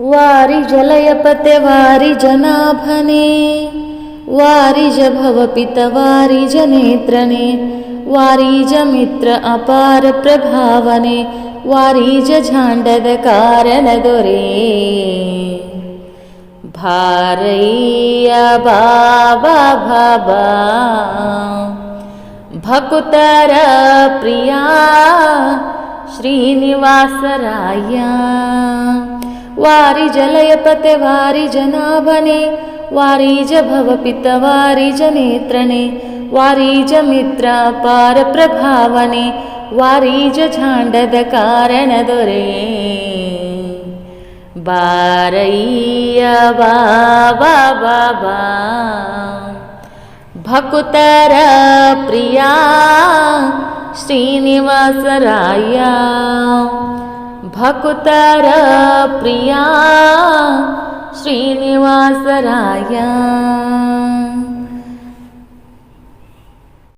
वारिजलयपते वारिजनाभने वारिजभवपितवारिजनेत्रने वारिजमित्र अपारप्रभावने भारय्या Baba Bhabha भकुतरप्रिया श्रीनिवासराया वारिजलयपते वारिजनाभने वारिजभवपितवारिजनेत्रणे वारिजमित्रापारप्रभावने वारिजझाण्डदकारणदोरे बारय्या Baba Baba भकुतरप्रिया श्रीनिवासराया भकुतरप्रिया श्रीनिवासराया